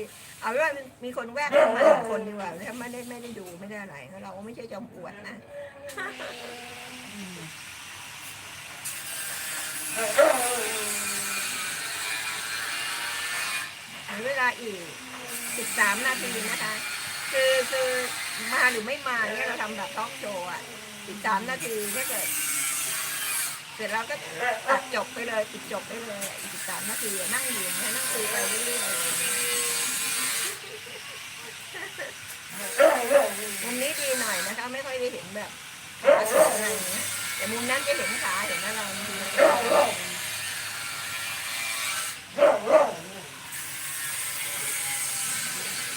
ย เอาว่ามีคนแวะเข้ามาหนึ่งคนดีกว่าถ้าไม่ได้ไม่ได้ดูไม่ได้อะไรเราก็ไม่ใช่จอมอวดนะเหลือเวลาอีก13นาทีนะคะ คือคือมาหรือไม่มาเนี่ยเราทำแบบทอล์กโชว์อะ13นาทีถ้าเกิดเสร็จแล้วก็ตัดจบไปเลยปิดจบไปเลยอีก13นาทีนั่งอยู่อย่นั่งคุยไปเรื่อยๆมุม นะคะ ไม่ค่อยได้เห็นแบบขาสวยอะไรอย่างเงี้ยแต่มุมนั้นจะเห็นขาเห็นอะไรบางที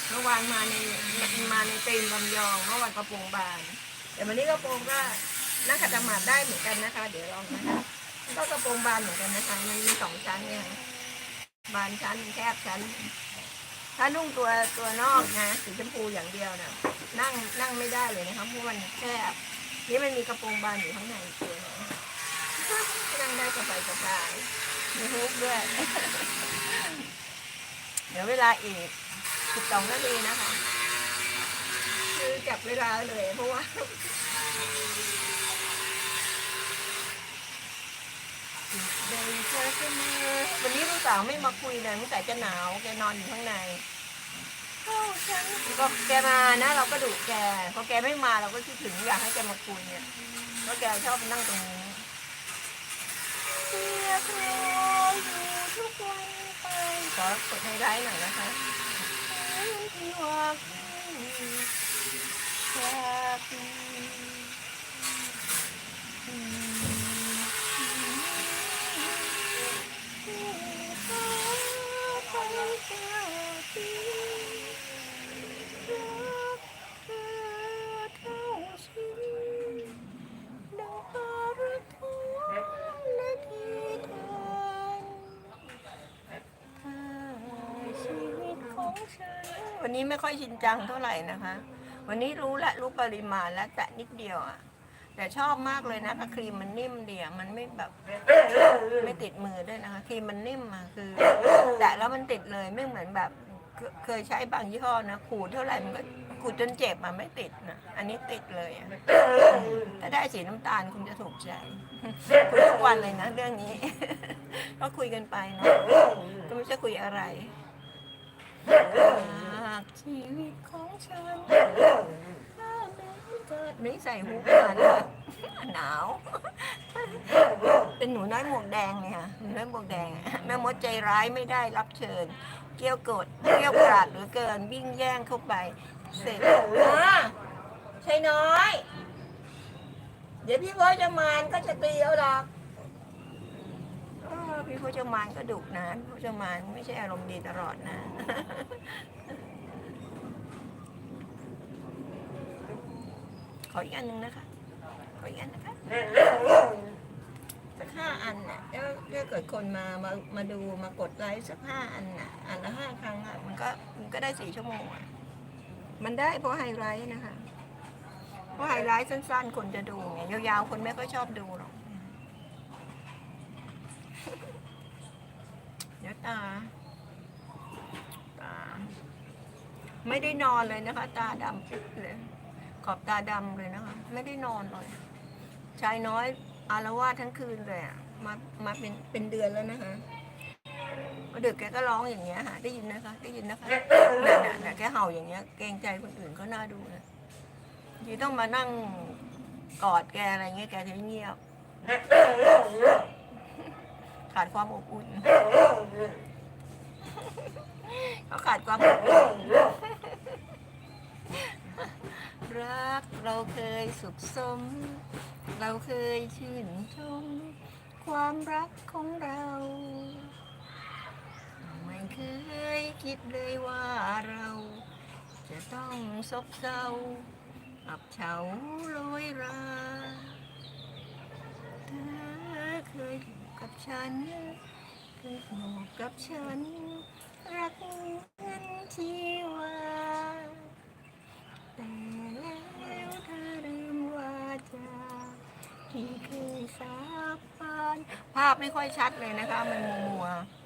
เมื่อวานมาในมาในเตีมลำยองเมื่อวานกระโปรงบาน แต่วันนี้กระโปรงก็นั่งขัดสมาธิได้เหมือนกันนะคะ เดี๋ยวลองนะคะก็กระโปรงบานเหมือนกันนะคะมันมีสองชั้นเนี่ยค่ะบานชั้นแคบชั้น ถ้านุ่งตัวตัวนอกนะสีชมพูอย่างเดียวนะ นั่งนั่งไม่ได้เลยนะคะเพราะมันแคบนี่มันมีกระโปรงบานอยู่ข้างในตัวนึงนั่งได้สบายสบายมีฮุกด้วย เดี๋ยวเวลาอีกสิบสองนาทีนะคะ คือจับเวลาเลยเพราะว่าวันนี้ลูกสาวไม่มาคุยเลยลูกสาวจะหนาวแกนอนอยู่ข้างใน ก็แกมานะ เราก็ดุแกพอแกไม่มาเราก็คิดถึงอยากให้แกมาคุยเนี่ยเพราะแกชอบนั่งตรงนี้เสียคลอยอยู่ทุกวันไปขอกดไฮไลท์หน่อยนะคะที่ว่าแค่ วันนี้ไม่ค่อยชินจังเท่าไหร่นะคะ วันนี้รู้ละรู้ปริมาณแล้วแต่นิดเดียวอะ แต่ชอบมากเลยนะคะครีมมันนิ่มเดีอะมันไม่แบบไม่ติดมือด้วยนะคะครีมมันนิ่มอะคือ แต่แล้วมันติดเลยไม่เหมือนแบบเคยใช้บางยี่ห้อนะขูดเท่าไหร่มันก็ขูดจนเจ็บมาไม่ติดนะอันนี้ติดเลยอะถ้าได้สีน้ำตาลคุณจะถูกใจคุยทุกวันเลยนะเรื่องนี้ ก็คุยกันไปนะก็ไม่ใช่คุยอะไรากชีวิตของฉันถ้าแม้เกิดไม่ใส่หูมาเลยหนาว เป็นหนูน้อยหมวกแดงเนี่ยค่ะหนูน้อยหมวกแดงอะแม่มดใจร้ายไม่ได้รับเชิญ เกี้ยวกดเกี้ยวกราดเหรือเกินวิ่งแย่งเข้าไปเสร็จอะใช่น้อย เดี๋ยวพี่พ่อจะมานก็จะตีเอาดอก พี่พ่อจะมานก็ดุนะพี่พ่อจะมานไม่ใช่อารมณ์ดีตลอดนะขออีกอันหนึ่งนะคะ ขออีกอันนะคะสักห้าอันน่ะแล้วถ้าเกิดคนมามามาดูมากดไลค์สักห้าอันน่ะอันละห้าครั้งอะมันก็มันก็ได้สี่ชั่วโมงอะมันได้เพราะไฮไลท์นะคะ เพราะไฮไลท์สั้นๆ คนจะดูไงยาวๆ คนไม่ค่อยชอบดูหรอก เดี๋ยวตา ตา ไม่ได้นอนเลยนะคะ ตาดำปิดเลย ขอบตาดำเลยนะคะ ไม่ได้นอนเลยชายน้อยอารวาสทั้งคืนเลยอะมามาเป็นเป็นเดือนแล้วนะคะพอดึกแกก็ร้องอย่างเงี้ยค่ะได้ยินนะคะ ได้ยินนะคะน่ะน่ะน่แกเห่าอย่างเงี้ย เกรงใจคนอื่นเขาน่าดูนะทีต้องมานั่งกอดแกอะไรเงี้ยแกจะเงียบ ขาดความอบอุ่นเขาขาดความอบอุ่นรักเราเคยสุขสม เราเคยชื่นชม ความรักของเรา ไม่เคยคิดเลยว่าเรา จะต้องซบเศร้าอับเฉาโรยราเธอเคย กับฉันเคยอกกับฉัน รักงั้นที่ว่าแต่แล้วเธอลืมว่าจาที่เคยสาบานภาพไม่ค่อยชัดเลยนะคะ มันมัวๆ